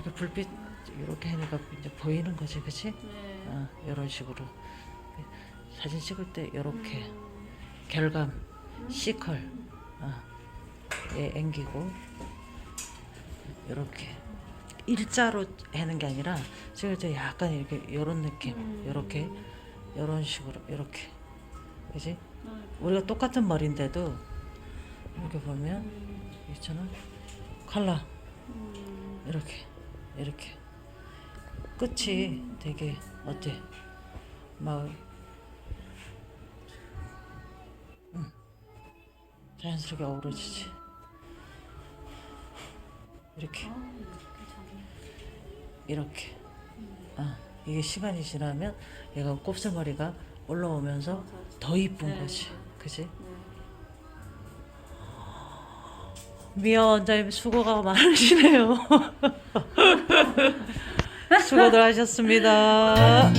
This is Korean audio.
이렇게 불빛 이렇게 하니까 이제 보이는 거지, 그치? 네. 어, 이런 식으로 사진 찍을 때 이렇게 음. 결감 C컬 어, 얘 앵기고 이렇게 일자로 하는 게 아니라 찍을 때 약간 이렇게 이런 느낌 음. 이렇게 이런 식으로 이렇게 그지 음. 우리가 똑같은 머리인데도 이렇게 보면 음. 있잖아 컬러 음. 이렇게 이렇게 끝이 되게 어때 막 음, 자연스럽게 어우러지지 이렇게. 이렇게 아 이게 시간이 지나면 얘가 곱슬머리가 올라오면서. 더 이쁜 네. 거지 그지 네. 미아 원장님 수고가 많으시네요 수고들 하셨습니다